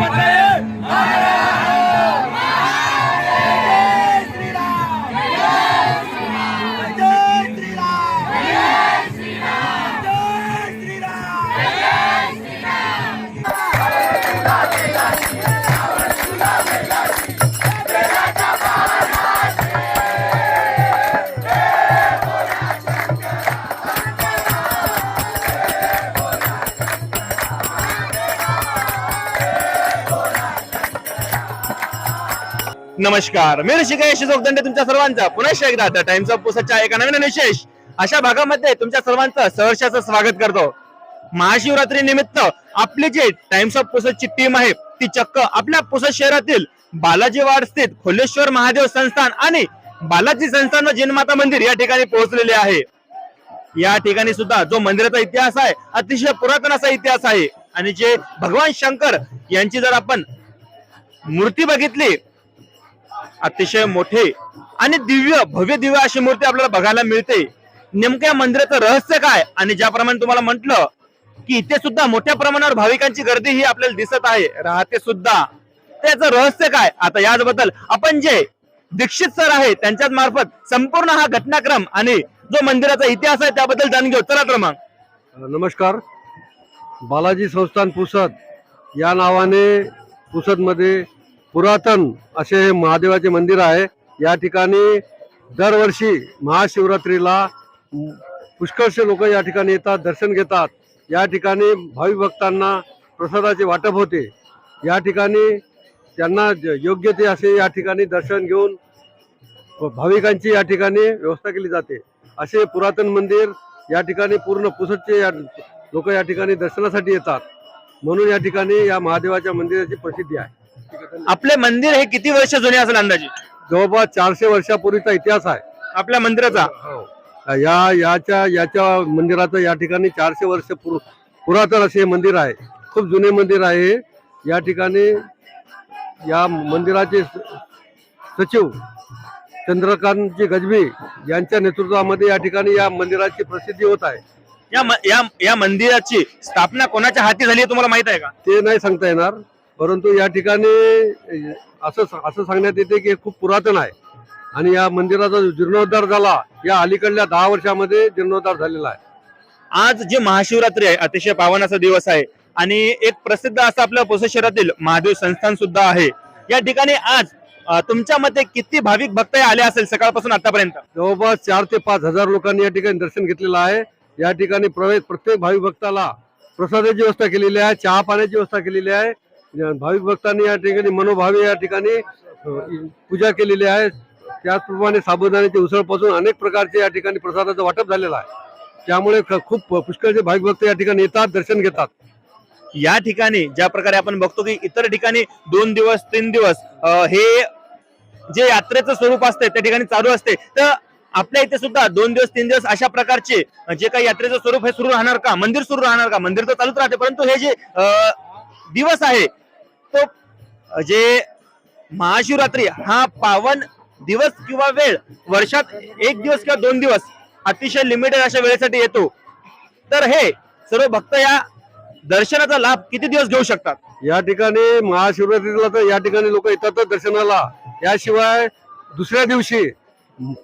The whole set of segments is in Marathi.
What नमस्कार. मी ऋषिकेश यश जोगदंडे तुमच्या सर्वांचा. पुन्हा एकदा द टाइम्स ऑफ पुसदच्या एका नवीन विशेष. अशा भागामध्ये तुमच्या सर्वांचं सहर्षाचं स्वागत करतो. महाशिवरात्री निमित्त आपली जी टाइम्स ऑफ पुसदची टीम आहे ती चक्क आपल्या पुसद शहरातील बालाजी वाड स्थित खोलेश्वर महादेव संस्थान आणि बालाजी संस्थान व जिनमाता मंदिर या ठिकाणी पोहोचलेले आहे. या ठिकाणी सुद्धा जो मंदिराचा इतिहास आहे अतिशय पुरातन असा इतिहास आहे. आणि जे भगवान शंकर यांची जर आपण मूर्ती बघितली अतिशय मोठे आणि दिव्य भव्य दिव्य अशी मूर्ती आपल्याला बघायला मिळते. नेमक्या मंदिराचं रहस्य काय? आणि ज्याप्रमाणे तुम्हाला म्हटलं की इथे सुद्धा मोठ्या प्रमाणावर भाविकांची गर्दी ही आपल्याला दिसत आहे. राहते सुद्धा. त्याचं रहस्य काय? आता याचबद्दल आपण जे दीक्षित सर आहे त्यांच्याच मार्फत संपूर्ण हा घटनाक्रम आणि जो मंदिराचा इतिहास आहे त्याबद्दल जाणून घेऊ. चला तर मग. नमस्कार. बालाजी संस्थान पुसद या नावाने पुसदमध्ये पुरातन असे हे महादेवाचे मंदिर आहे. या ठिकाणी दरवर्षी महाशिवरात्रीला पुष्कळसे लोक या ठिकाणी येतात दर्शन घेतात. या ठिकाणी भावी भक्तांना प्रसादाचे वाटप होते. या ठिकाणी त्यांना ज- योग्य ते असे या ठिकाणी दर्शन घेऊन भाविकांची या ठिकाणी व्यवस्था केली जाते. असे पुरातन मंदिर या ठिकाणी पूर्ण पुसटचे या लोक या ठिकाणी दर्शनासाठी येतात. म्हणून या ठिकाणी या महादेवाच्या मंदिराची प्रसिद्धी आहे. आपले मंदिर हे किती वर्ष जुने असेल अंदाजे? जवळपास चारशे वर्षापूर्वीचा इतिहास आहे. आपल्या मंदिराचा? या याच्या याच्या मंदिराचं या ठिकाणी चारशे वर्ष पुर- पुरातन असे हे मंदिर आहे. खूप जुने मंदिर आहे. या ठिकाणी या मंदिराचे स- सचिव चंद्रकांतजी गजबी यांच्या नेतृत्वामध्ये या ठिकाणी या मंदिराची प्रसिद्धी होत आहे. या म- या या मंदिराची स्थापना कोणाच्या हाती झाली आहे तुम्हाला माहीत आहे का? ते नाही सांगता येणार. परंतु या ठिकाणी असं असं सांगण्यात येते की खूप पुरातन आहे. आणि या मंदिराचा जो जीर्णोद्धार झाला या अलीकडल्या दहा वर्षामध्ये जीर्णोद्धार झालेला आहे. आज जे महाशिवरात्री आहे अतिशय पावन असा दिवस आहे. आणि एक प्रसिद्ध असं आपल्या पुणे शहरातील महादेव संस्थान सुद्धा आहे. या ठिकाणी आज तुमच्या मते किती भाविक भक्त आले असेल सकाळपासून आतापर्यंत? जवळपास चार ते पाच हजार लोकांनी या ठिकाणी दर्शन घेतलेलं आहे. या ठिकाणी प्रवेश प्रत्येक भाविक भक्ताला प्रसादाची व्यवस्था केलेली आहे चहा पाण्याची व्यवस्था केलेली आहे. भाविक भक्तांनी या ठिकाणी मनोभावे या ठिकाणी पूजा केलेली आहे. त्याचप्रमाणे साबुदाण्याची उसळपासून अनेक प्रकारचे या ठिकाणी प्रसादाचं वाटप झालेलं आहे. त्यामुळे खूप पुष्कळचे भाविक भक्त या ठिकाणी येतात दर्शन घेतात. या ठिकाणी ज्या प्रकारे आपण बघतो की इतर ठिकाणी दोन दिवस तीन दिवस हे जे यात्रेचं स्वरूप असते त्या ठिकाणी चालू असते तर आपल्या इथे सुद्धा दोन दिवस तीन दिवस अशा प्रकारचे जे काही यात्रेचं स्वरूप हे सुरू राहणार का? मंदिर सुरू राहणार का? मंदिर तर चालूच राहते परंतु हे जे दिवस आहे तो जे महाशिवरात्री हा पावन दिवस किंवा वेळ वर्षात एक दिवस किंवा दोन दिवस अतिशय लिमिटेड अशा वेळेसाठी येतो. तर हे सर्व भक्त या दर्शनाचा लाभ किती दिवस घेऊ शकतात? या ठिकाणी महाशिवरात्रीला तर या ठिकाणी लोक येतातच दर्शनाला. याशिवाय दुसऱ्या दिवशी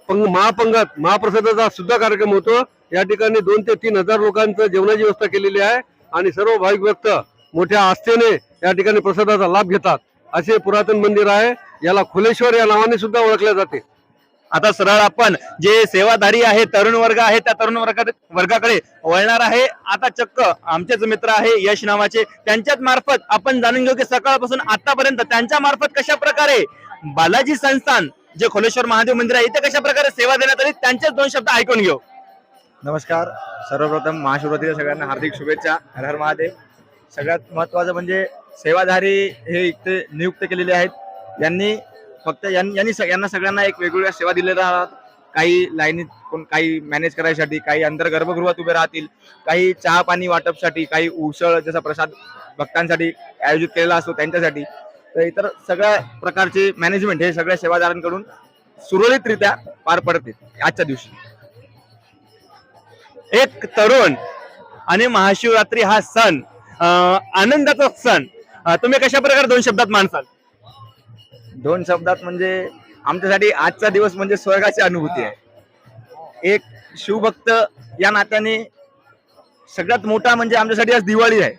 पंग महापंगत महाप्रसादाचा सुद्धा कार्यक्रम होतो. या ठिकाणी दोन ते तीन हजार लोकांचं जेवणाची व्यवस्था केलेली आहे. आणि सर्व भाविक भक्त मोठ्या आस्थेने या ठिकाणी प्रसादाचा लाभ घेतात. असे पुरातन मंदिर आहे. याला खुलेश्वर या नावाने सुद्धा ओळखले जाते. आता सरळ आपण जे सेवाधारी आहे तरुण वर्ग आहे त्या तरुण वर्गाकडे वर्गाकडे वळणार आहे. आता चक्क आमचेच मित्र आहे यश नावाचे. त्यांच्याच मार्फत आपण जाणून घेऊ की सकाळपासून आतापर्यंत त्यांच्या मार्फत कशा प्रकारे बालाजी संस्थान जे खोलेश्वर महादेव मंदिर आहे इथे कशा प्रकारे सेवा देण्यात आली त्यांचेच दोन शब्द ऐकून घेऊ. नमस्कार. सर्वप्रथम महाशिवरात्रीच्या सगळ्यांना हार्दिक शुभेच्छा. हर हर महादेव. सगळ्यात महत्वाचं म्हणजे सेवाधारी हे इथे नियुक्त केलेले आहेत. यांनी फक्त यांनी यांना सगळ्यांना एक वेगवेगळ्या सेवा दिलेल्या राहतात. काही लाईनीत कोण काही मॅनेज करायसाठी काही अंतर गर्भगृहात उभे राहतील काही चहा पाणी वाटपसाठी काही उसळ जसा प्रसाद भक्तांसाठी आयोजित केलेला असतो त्यांच्यासाठी. तर इतर सगळ्या प्रकारचे मॅनेजमेंट हे सगळ्या सेवादारांकडून सुरळीतरित्या पार पडते आजच्या दिवशी. एक तरुण आणि महाशिवरात्री हा सण आनंदाचा सण. तुम्ही कशा प्रकारे दोन शब्दात मानसाल दोन शब्दात म्हणजे आमच्यासाठी आजचा दिवस म्हणजे स्वर्गाची अनुभूती आहे. एक शिवभक्त या नात्याने सगळ्यात मोठा म्हणजे आमच्यासाठी आज दिवाळी आहे.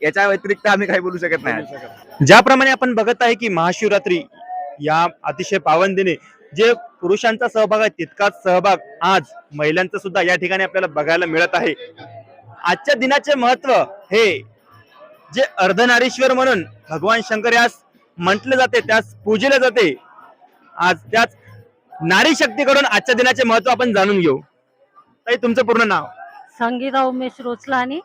याच्या व्यतिरिक्त आम्ही काही बोलू शकत नाही. ज्याप्रमाणे आपण बघत आहे की महाशिवरात्री या अतिशय पावन दिनी जे पुरुषांचा सहभाग आहे तितकाच सहभाग आज महिलांचा सुद्धा या ठिकाणी आपल्याला बघायला मिळत आहे. आजच्या दिनाचे महत्त्व हे जे अर्धनारीश्वर म्हणून भगवान शंकर यास म्हटले जाते त्यास पूजले जाते आज त्याच नारी शक्तीकडून आजच्या दिनाचे महत्त्व आपण जाणून घेऊ. ताई तुमचं पूर्ण नाव? संगीता उमेश रोचलानी.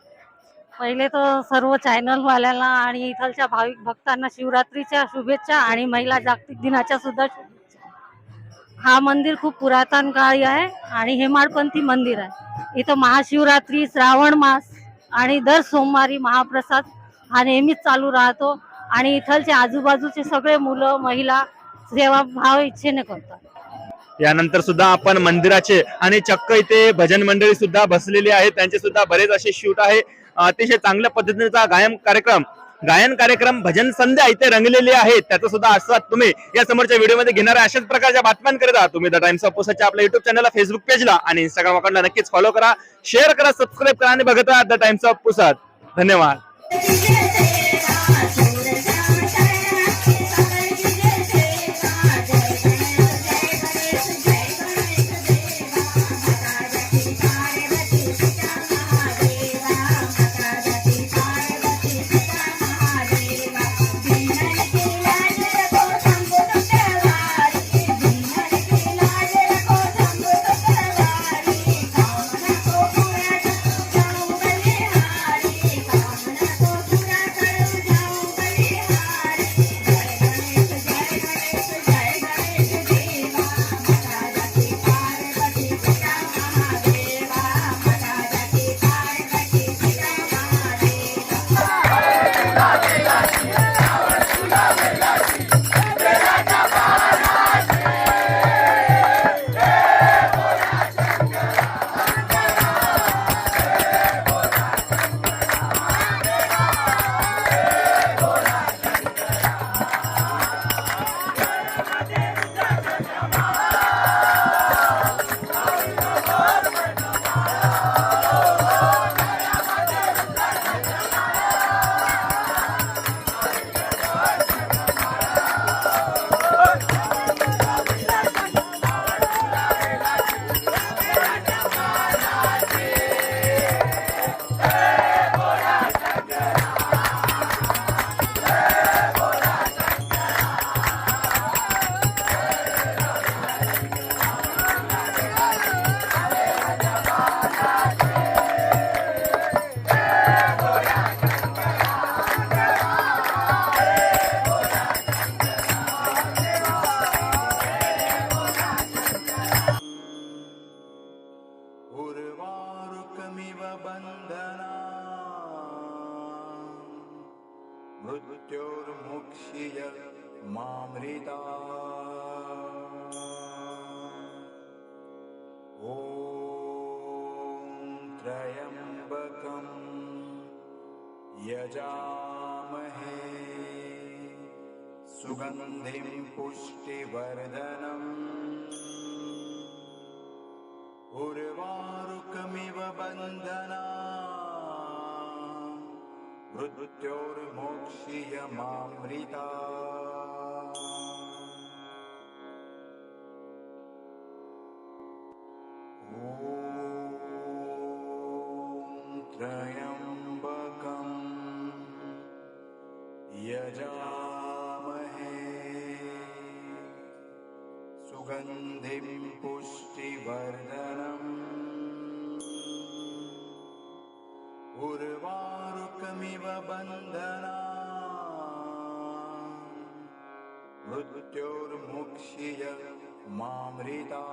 पहिले तर सर्व चॅनलवाल्याला आणि इथलच्या भाविक भक्तांना शिवरात्रीच्या शुभेच्छा आणि महिला जागतिक दिनाच्या सुद्धा हा मंदिर खूप पुरातन काळी आहे आणि हेमाडपंथी मंदिर आहे. इथं महाशिवरात्री श्रावण मास आणि दर सोमवारी महाप्रसाद हा नेहमीच चालू राहतो. आणि इथलचे आजूबाजूचे सगळे मुलं महिला सेवा भाव इच्छेने करतात. यानंतर सुद्धा आपण मंदिराचे आणि चक्क इथे भजन मंडळी सुद्धा बसलेली आहेत. त्यांचे सुद्धा बरेच असे शूट आहे. अतिशय चांगल्या पद्धतीचा गायन कार्यक्रम गायन कार्यक्रम भजन संध्या इथे रंगलेली आहे. त्याचा सुद्धा आस्वाद तुम्ही या समोरच्या व्हिडिओमध्ये घेणाऱ्या अशाच प्रकारच्या बातम्यांकरिता तुम्ही. द टाइम्स ऑफ पुसाच्या आपल्या युट्यूब चॅनलला फेसबुक पेजला आणि इंस्टाग्राम अकाउंटला नक्कीच फॉलो करा. शेअर करा सबस्क्राईब करा आणि बघत राहा द टाइम्स ऑफ पुसाद धन्यवाद. मृत्योर्मुक्षीय मामृता। ॐ त्र्यम्बकं यजामहे। सुगन्धिं पुष्टिवर्धनम्। उर्वारुकमिव बन्धना मृत्योर्मोक्षीयमामृता। मामृता ओयं यजामहे। सुगन्धिम् पुष्टिवर्धनम्। उर बन्धना मृत्योर्मुक्षीय मामृता